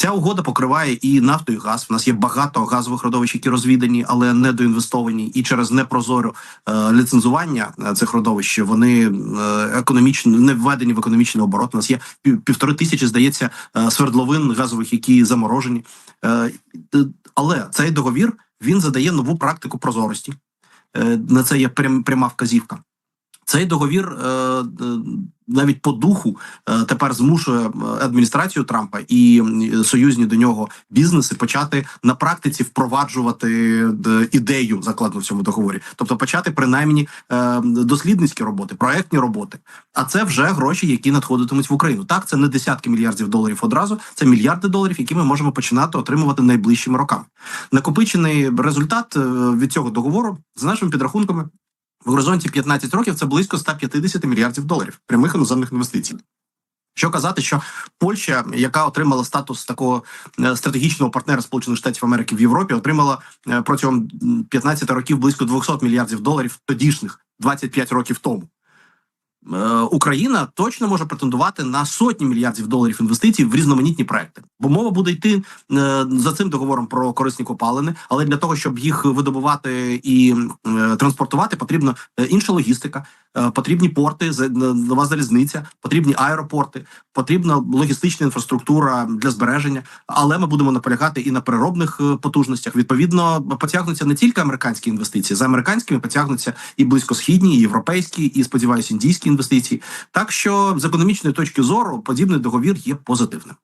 Ця угода покриває і нафту, і газ. У нас є багато газових родовищ, які розвідані, але недоінвестовані, і через непрозоре е, ліцензування е, цих родовищ вони е, економічно не введені в економічний оборот. У нас є пів, півтори тисячі, здається, свердловин газових, які заморожені. Але цей договір він задає нову практику прозорості. На це є прям, пряма вказівка. Цей договір е, навіть по духу е, тепер змушує е, адміністрацію Трампа і союзні до нього бізнеси почати на практиці впроваджувати ідею закладену в цьому договорі, тобто почати принаймні дослідницькі роботи, проектні роботи. А це вже гроші, які надходитимуть в Україну. Так, це не десятки мільярдів доларів одразу, це мільярди доларів, які ми можемо починати отримувати найближчими роками. Накопичений результат від цього договору за нашими підрахунками в горизонті 15 років це близько 150 мільярдів доларів прямих іноземних інвестицій. Що казати, що Польща, яка отримала статус такого е, стратегічного партнера Сполучених Штатів Америки в Європі, отримала е, протягом м, 15 років близько 200 мільярдів доларів тодішніх 25 років тому. Е, Україна точно може претендувати на сотні мільярдів доларів інвестицій в різноманітні проекти, бо мова буде йти е, за цим договором про корисні копалини, але для того, щоб їх видобувати і е, транспортувати, потрібна інша логістика, потрібні порти, нова залізниця, потрібні аеропорти, потрібна логістична інфраструктура для збереження. Але ми будемо наполягати і на переробних е, потужностях. Відповідно, потягнуться не тільки американські інвестиції, за американськими потягнуться і близькосхідні, і європейські, і сподіваюся, індійські інвестиції. Так що з економічної точки зору подібний договір є позитивним.